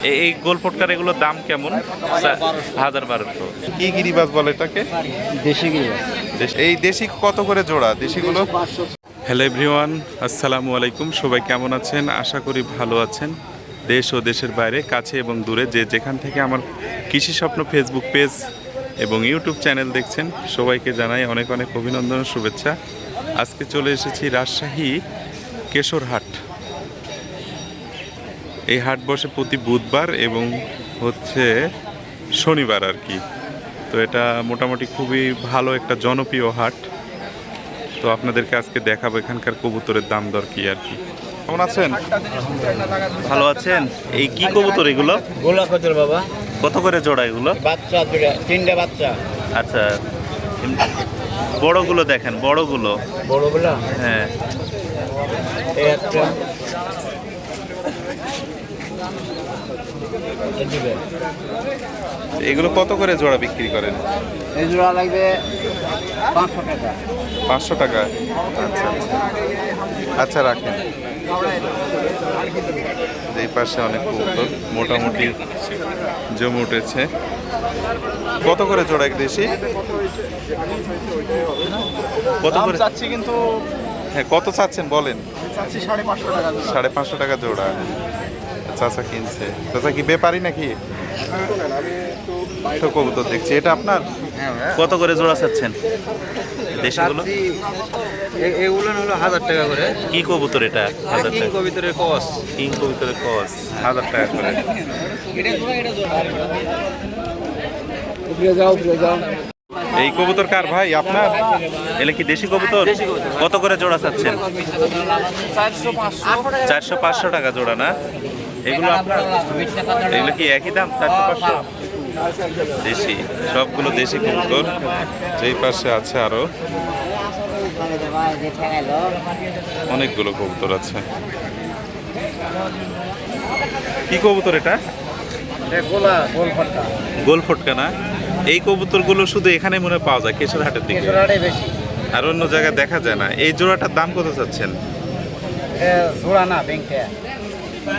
এই- এই গোল ফটকার এগুলোর দাম কেমন? হাজার বারোশো। কি গিরিবাজ বলে এটাকে? দেশি দেশ- এই দেশি কত করে জোড়া? দেশিগুলো? হ্যালো এভরিওয়ান আসসালামু আলাইকুম। সবাই কেমন আছেন? আশা করি ভালো আছেন। দেশ ও দেশের বাইরে কাছে এবং দূরে যে যেখান থেকে আমার কৃষি স্বপ্ন ফেসবুক পেজ এবং ইউটিউব চ্যানেল দেখছেন সবাইকে জানাই অনেক অনেক অভিনন্দন শুভেচ্ছা। আজকে চলে এসেছি রাজশাহী কেশরহাট। এই হাট বসে প্রতি বুধবার এবং হচ্ছে শনিবার আর কি। তো এটা মোটামুটি খুবই ভালো একটা জনপ্রিয় হাট। তো আপনাদেরকে আজকে দেখাবো এখানকার কবুতরের দাম দর কি আর কি। কেমন আছেন? ভালো আছেন? এই কি কবুতর এগুলো? গোলা কচুর বাবা। কত করে জোড়া এগুলো? বাচ্চা দুটা তিনটা বাচ্চা। আচ্ছা বড়গুলো দেখেন বড়গুলো। বড়গুলা? হ্যাঁ। একটা এই দিবে। এগুলো কত করে জোড়া বিক্রি করেন? এই জোড়া লাগবে পাঁচশো টাকা। পাঁচশো টাকা। আচ্ছা আচ্ছা। আচ্ছা রাখেন। এই পাশে অনেক কবুতর মোটামুটি জমে উঠেছে। কত করে জোড়া এক দেশি? কত করে? চাচ্ছি কিন্তু হ্যাঁ কত চাচ্ছেন বলেন? সাড়ে পাঁচশো সাড়ে পাঁচশো টাকা জোড়া। চাচা কিনছে। চাচা কি ব্যাপারই নাকি? তো কবুতর দেখছি। এটা আপনার? কত করে জোড়া চাচ্ছেন? দেশিগুলো এগুলো হলো হাজার টাকা করে। কি কবুতর এটা? হাজার টাকা। কবিতরের কস। কিং কবুতরের কস হাজার টাকা করে। যাও এই কবুতর কার ভাই? আপনার? এলে কি দেশি কবুতর? কত করে জোড়া চাচ্ছেন? পাঁচশো। চারশো পাঁচশো টাকা জোড়া না? এগুলো আপনার এগুলো কি একই দাম? চারশো পাঁচশো? দেশি সবগুলো দেশি কবুতর যেই পাশে আছে আরও। অনেকগুলো কবুতর আছে। কি কবুতর এটা? গোল ফটকা না? এই কবুতরগুলো শুধু এখানে মনে পাওয়া যায় কেশর হাটের দিকে। আর অন্য জায়গায় দেখা যায় না। এই জোড়াটার দাম কত চাচ্ছেন? জোড়া না ব্যাংকে।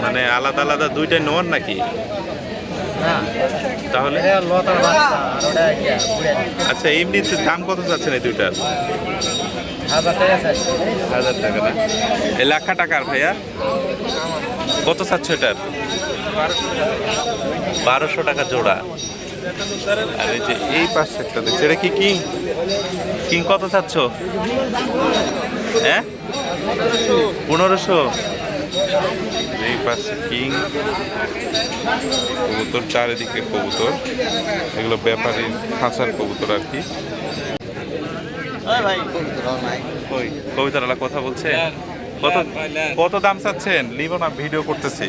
মানে আলাদা আলাদা দুইটাই নোয়ার নাকি? তাহলে? আচ্ছা এমনিতে দাম কত চাচ্ছেন এই দুইটার? হাজার টাকা না? এই লাখা টাকার ভাইয়া? কত চাচ্ছ এটার? বারোশো টাকা জোড়া। আর এই যে এই পাশে একটা দেখছি এটা কি কিং? কিং কত চাচ্ছ? হ্যাঁ? পনেরোশো। এই পাশে কিং কবুতর চারিদিকে কবুতর। এগুলো ব্যাপারী খাঁচার কবুতর আর কি। কবিতারা কথা বলছে? কত কত দাম চাচ্ছেন? নিব না ভিডিও করতেছি।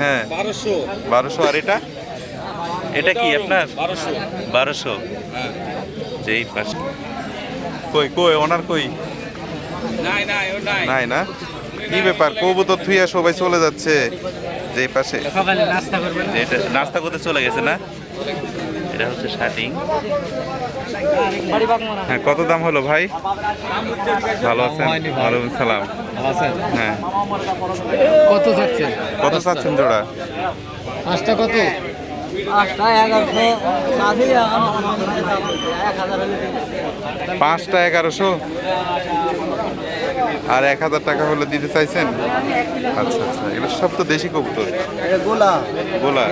হ্যাঁ। বারোশো বারোশো আর এটা? এটা কি আপনার? বারোশো। যেই পাশে কই কই ওনার কই? নাই না? কি ব্যাপার? কবুতর থুইয়া সবাই চলে যাচ্ছে। যে পাশে নাস্তা এটা নাস্তা করতে চলে গেছে না? এটা হচ্ছে শার্টিং হ্যাঁ কত দাম হলো ভাই? ভালো আছেন? ওয়ালাইকুম সালাম। হ্যাঁ। কত যাচ্ছে কত চাচ্ছেন জোড়া? পাঁচটা কত? পাঁচটা এগারোশো এক হাজার পাঁচটা এগারোশো আর এক হাজার টাকা হলে দিতে চাইছেন? আচ্ছা আচ্ছা এগুলো সব তো দেশি কবুতর। গোলা। গোলা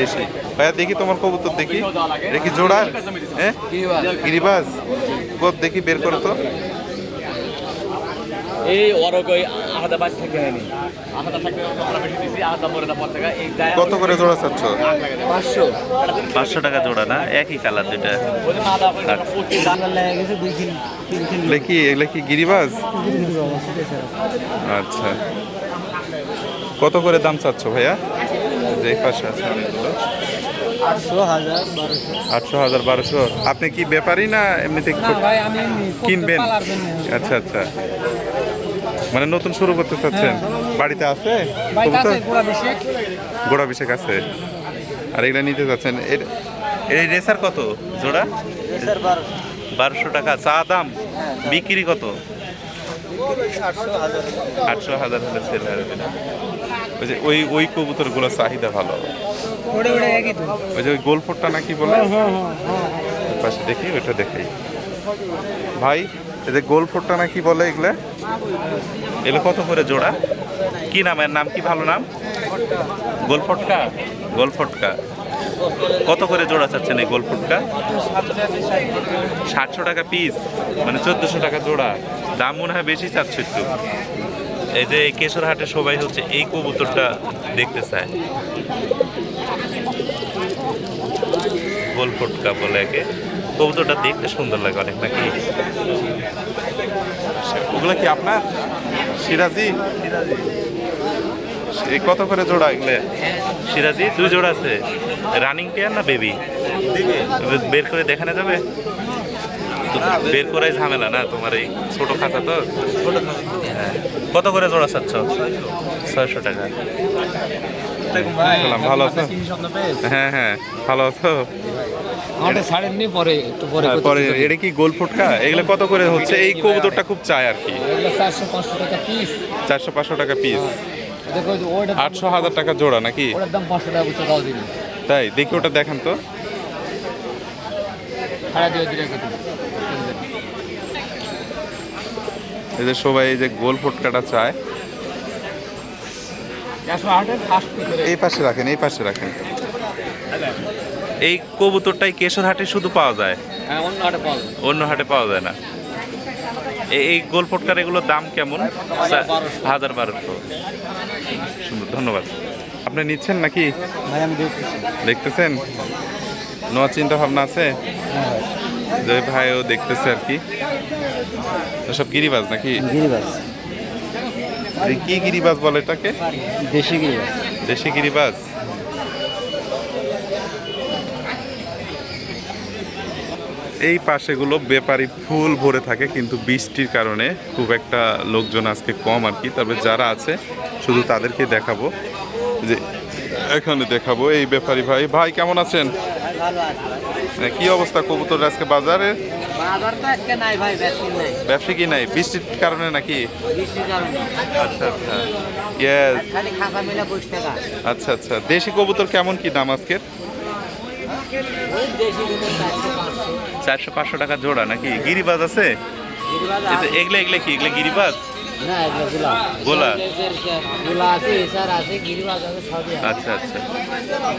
দেশি। ভাইয়া দেখি তোমার কবুতর দেখি। দেখি জোড়ার হ্যাঁ? গিরিবাজ কত দেখি বের করো তো। এই ওরক ওই আলাদা বাস থেকে হয়নি। আলাদা থাকতে আমরা বেশি দিছি আলাদা মরে না পর থেকে এই গায়ে কত করে জোড়া চাচ্ছ? পাঁচশো। পাঁচশো টাকা জোড়া না? একই কালার আচ্ছা। এগুলো কি গিরিবাজ? আচ্ছা। কত করে দাম চাচ্ছ ভাইয়া? যে পাশে আছে অনেকগুলো। আটশো হাজার বারোশো। হাজার বারোশো আপনি কি ব্যাপারই না এমনিতে কিনবেন? আচ্ছা আচ্ছা। মানে নতুন শুরু করতে চাচ্ছেন? বাড়িতে আছে? গোড়া বেশি গোড়া বিশেক। আছে। আর এগুলা নিতে চাচ্ছেন এর- এই রেসার কত জোড়া? বারোশো। টাকা। চা দাম? বিক্রি কত? আটশো হাজার। হলে সেল হবে না। ওই যে ওই ওই কবুতরগুলোর চাহিদা ভালো। ওই যে ওই গোলফোরটা নাকি বলে? পাশে দেখি ওইটা দেখাই। ভাই এই যে গোলফোরটা নাকি বলে এগুলা? এগুলো কত করে জোড়া? কি নাম এর নাম? কি ভালো নাম? গোলফটকা গোলফটকা কত করে জোড়া চাচ্ছেন এই গোলফটকা সাতশো টাকা পিস মানে চোদ্দশো টাকা জোড়া। দাম মনে হয় বেশি চাচ্ছ একটু। এই যে এই কেশরহাটে সবাই হচ্ছে এই কবুতরটা দেখতে চায়। গোল ফটকা বলে একে। কবুতরটা দেখতে সুন্দর লাগে অনেক নাকি? ওগুলো কি আপনার? সিরাজি? কত করে জোড়া এগুলো? সিরাজি দুই জোড়া আছে। রানিং পেয়ার না বেবি বের করে দেখানো যাবে? তো বের করাই ঝামেলা না তোমার এই ছোট খাতা তো? হ্যাঁ। কত করে জোড়া চাচ্ছ? ছয়শো টাকা। ভালো আছো? হ্যাঁ হ্যাঁ ভালো আছো? আমাদের ছাড়েন নি পরে একটু পরে হ্যাঁ, পরে এটা কি গোল ফুটকা? এগুলো কত করে হচ্ছে? এই কবুতরটা খুব চায় আর কি। এগুলো চারশো পাঁচশো টাকা পিস চারশো পাঁচশো টাকা পিস দেখো ওই যে ওইটা আটশো হাজার টাকা জোড়া নাকি? ওটার দাম পাঁচশো টাকা বুঝতে তাও দিবি তাই? দেখি ওটা দেখান তো। এই যে সবাই এই যে গোল ফুটকাটা চায়। এই পাশে রাখেন এই পাশে রাখেন। এই কবুতরটাই কেশরহাটে শুধু পাওয়া যায়? হ্যাঁ অন্য আটে পাওয়া যাবে অন্য হাটে পাওয়া যায় না। এই এই গোল ফুটকার এগুলোর দাম কেমন? হাজার বারোশো। সুন্দর ধন্যবাদ। আপনি নিচ্ছেন নাকি? দেখতেছেন? নেওয়ার চিন্তা ভাবনা আছে? যে ভাইও দেখতেছে আর কি। সব গিরিবাজ নাকি? গিরিবাস এই কি গিরিবাজ বলে এটাকে? দেশি গিরিবাস দেশি গিরিবাজ? এই পাশেগুলো বেপারি ফুল ভরে থাকে কিন্তু বৃষ্টির কারণে খুব একটা লোকজন আজকে কম আর কি। তবে যারা আছে শুধু তাদেরকে দেখাবো। যে এখানে দেখাবো এই ব্যাপারী ভাই। ভাই কেমন আছেন? হ্যাঁ, কি অবস্থা কবুতর আজকে বাজারে? ব্যবসা কি নাই? বৃষ্টির কারণে নাকি? আচ্ছা আচ্ছা। আচ্ছা আচ্ছা। দেশি কবুতর কেমন কি দাম আজকের? চারশো পাঁচশো টাকা জোড়া নাকি? গিরিবাজ আছে? এগুলো এগুলো কি? এগুলো গিরিবাজ? গোলা গোলা? আচ্ছা আচ্ছা।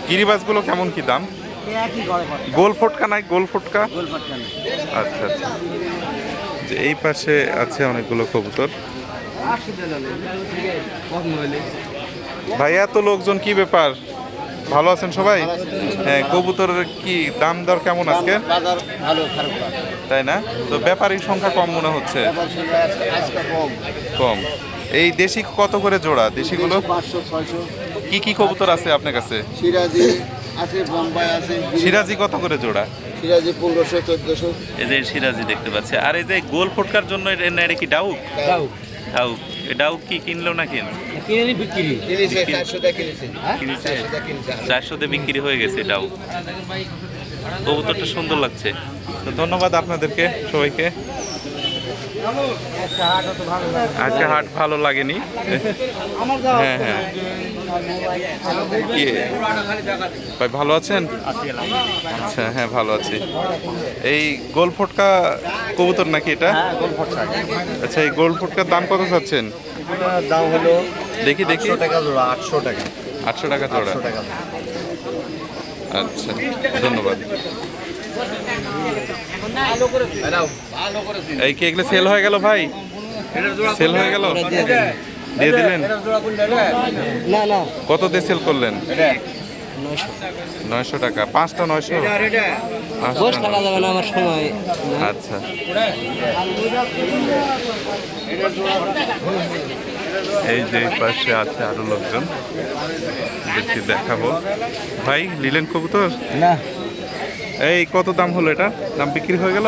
গিরিবাজগুলো কেমন কি দাম? গোল ফটকা নাই? গোল ফটকা? আচ্ছা আচ্ছা। যে এই পাশে আছে অনেকগুলো কবুতর। ভাইয়া এত লোকজন কি ব্যাপার? ভালো আছেন সবাই? হ্যাঁ কবুতরের কি দাম দর কেমন আজকে? বাজার ভালো খারাপ না। তাই না? তো ব্যাপারীর সংখ্যা কম মনে হচ্ছে। কম। কম। এই দেশি কত করে জোড়া? দেশিগুলো? কি কি কবুতর আছে আপনার কাছে? সিরাজি আছে বোম্বাই আছে সিরাজি কত করে জোড়া? সিরাজি পনেরোশো চোদ্দোশো। এই যে সিরাজি দেখতে পাচ্ছি। আর এই যে গোল ফোটকার জন্য এটা কি ডাউক? দাও ডাউক। ডাউক কি কিনলো না কিন? কিনে বিক্রি। কিনেছে চারশোতে বিক্রি হয়ে গেছে এটাও। কবুতরটা সুন্দর লাগছে। তো ধন্যবাদ আপনাদেরকে সবাইকে। আজকে হাট ভালো লাগেনি। হ্যাঁ হ্যাঁ। ভাই ভালো আছেন? আচ্ছা হ্যাঁ ভালো আছি। এই গোল ফটকা কবুতর নাকি এটা? আচ্ছা এই গোল ফটকার দাম কত চাচ্ছেন? দাম হলো দেখি দেখি। টাকা জোড়া আটশো টাকা। আটশো টাকা জোড়া। আচ্ছা ধন্যবাদ। এই কি এগুলো সেল হয়ে গেল ভাই? সেল হয়ে গেল? দিয়ে দিলেন? না না। কত দিয়ে সেল করলেন? নয়শো টাকা। পাঁচটা নয়শো? থাকা যাবে না আমার সময়। আচ্ছা। এই যে এই পাশে আছে আরও লোকজন। দেখি দেখাবো। ভাই নিলেন কবুতর? না। এই কত দাম হলো এটা? দাম বিক্রি হয়ে গেল?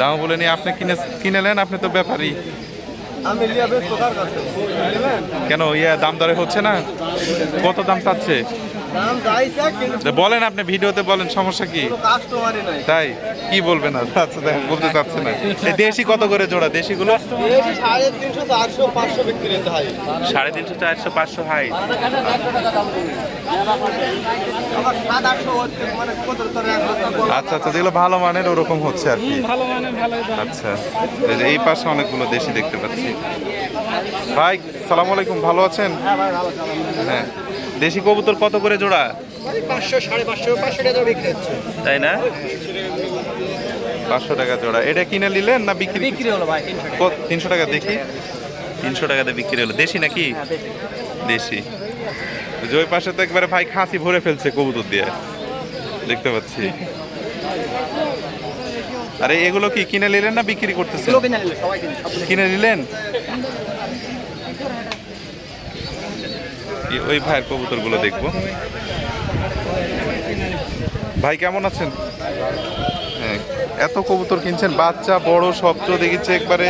দাম বলে নি আপনি কিনে কিনেলেন আপনি তো ব্যাপারী। কেন ইয়ে দাম দরে হচ্ছে না? কত দাম চাচ্ছে? বলেন আপনি ভিডিওতে বলেন সমস্যা কি? কোনো কাস্টমারই নাই। তাই? কি বলবেন আর? আচ্ছা দেখেন বলতে চাচ্ছে না। এই দেশি কত করে জোড়া? দেশিগুলো? এই সাড়ে তিনশো চারশো পাঁচশো হয়। হাই। মানে আচ্ছা আচ্ছা যেগুলো ভালো মানের ওরকম হচ্ছে আর কি। আচ্ছা এই পাশে অনেকগুলো দেশি দেখতে পাচ্ছি। ভাই সালাম আলাইকুম ভালো আছেন? হ্যাঁ। দেশি কবুতর কত করে জোড়া? পাঁচশো সাড়ে পাঁচশো পাঁচশো টাকা বিক্রি হচ্ছে। তাই না? পাঁচশো টাকা জোড়া। এটা কিনে নিলেন না বিক্রি বিক্রি হলো ভাই কত তিনশো টাকা দেখি। তিনশো টাকাতে বিক্রি হলো। দেশি নাকি? দেশি। ওই পাশে তো একবারে ভাই খাসি ভরে ফেলছে কবুতর দিয়ে। দেখতে পাচ্ছি। আরে এগুলো কি কিনে নিলেন না বিক্রি সব কিনে নিলেন? এই- ওই ভাইয়ের কবুতরগুলো দেখব। ভাই কেমন আছেন? এত কবুতর কিনছেন বাচ্চা বড় সব তো দেখেছে একবারে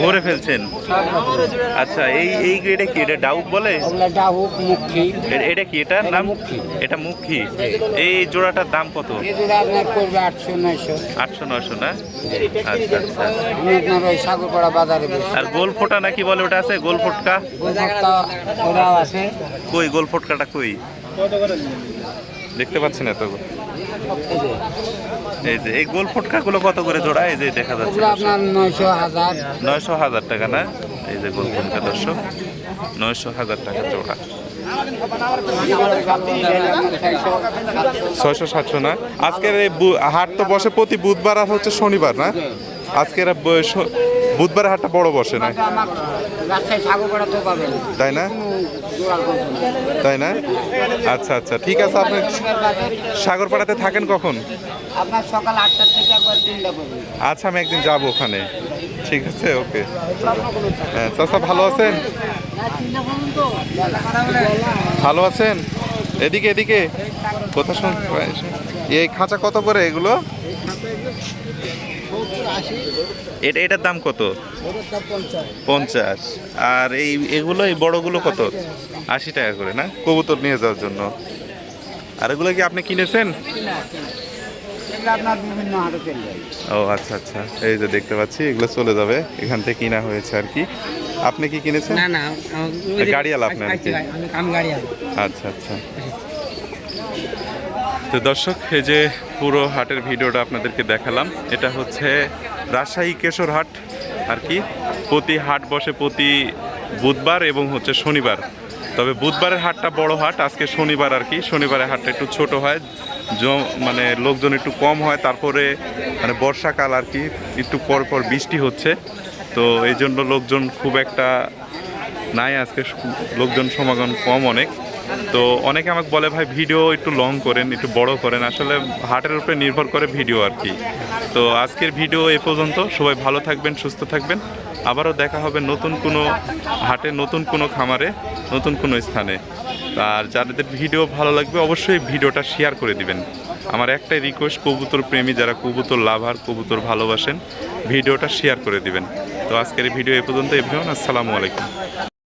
ভরে ফেলছেন। আচ্ছা এই এই গ্রেডে কি? এটা ডাউক বলে? এটা কি? এটা নাম? মুখী। এটা মুখী। এই জোড়াটার দাম কত? এগুলো আপনার করবে আটশো নয়শো। আটশো নয়শো না? আচ্ছা আচ্ছা। সাগরপাড়া বাজারে আর গোল ফোটা নাকি বলে? ওটা আছে? গোল ফোটকা? কই গোল ফোটকাটা কই? দেখতে পাচ্ছেন এত এই যে এই গোল ফোটকাগুলো কত করে জোড়া? এই যে দেখা যাচ্ছে আপনার নয়শো হাজার। নয়শো হাজার টাকা না? এই যে গোল ফোটকা দর্শক নয়শো হাজার টাকা জোড়া। ছয়শো সাতশো না? আজকের এই হাট তো বসে প্রতি বুধবার আর হচ্ছে শনিবার না? আজকের বুধবার হাটটা বড় বসে না? তাই না। তাই না? আচ্ছা আচ্ছা ঠিক আছে আপনি সাগরপাড়াতে থাকেন কখন? আপনার সকাল আটটা থেকে একবার তিনটা আচ্ছা আমি একদিন যাব ওখানে। ঠিক আছে ওকে। হ্যাঁ চাচা ভালো আছেন? ভালো আছেন? এদিকে এদিকে। কথা শুন এই খাঁচা কত করে এগুলো? এটা এটার দাম কত? পঞ্চাশ। আর এই এগুলো এই বড়গুলো কত? আশি টাকা করে না? কবুতর নিয়ে যাওয়ার জন্য। আর এগুলো কি আপনি কিনেছেন? ও আচ্ছা আচ্ছা। এই যে দেখতে পাচ্ছি এগুলো চলে যাবে। এখান থেকে কিনা হয়েছে আর কি। আপনি কি কিনেছেন? না না গাড়িওয়ালা আপনার আছি আচ্ছা আচ্ছা। তো দর্শক এই যে পুরো হাটের ভিডিওটা আপনাদেরকে দেখালাম। এটা হচ্ছে রাজশাহী কেশর হাট আর কি, প্রতি হাট বসে প্রতি বুধবার এবং হচ্ছে শনিবার। তবে বুধবারের হাটটা বড় হাট, আজকে শনিবার আর কি, শনিবারের হাটটা একটু ছোট হয়। জ- মানে লোকজন একটু কম হয়, তারপরে মানে বর্ষাকাল আর কি, একটু পর পর বৃষ্টি হচ্ছে। তো এই জন্য লোকজন খুব একটা নাই আজকে, লোকজন সমাগম কম অনেক। তো অনেকে আমাকে বলে, ভাই ভিডিও একটু লং করেন, একটু বড় করেন। আসলে হাটের উপরে নির্ভর করে ভিডিও আর কি। তো আজকের ভিডিও এ পর্যন্ত সবাই ভালো থাকবেন, সুস্থ থাকবেন। আবারও দেখা হবে নতুন কোনো হাটে, নতুন কোনো খামারে, নতুন কোনো স্থানে। আর যাদের ভিডিও ভালো লাগবে, অবশ্যই ভিডিওটা শেয়ার করে দিবেন। আমার একটাই রিকোয়েস্ট কবুতর প্রেমী যারা কবুতর লাভার কবুতর ভালোবাসেন ভিডিওটা শেয়ার করে দিবেন। তো আজকের ভিডিও এ পর্যন্ত এভরিওয়ান আসসালামু আলাইকুম।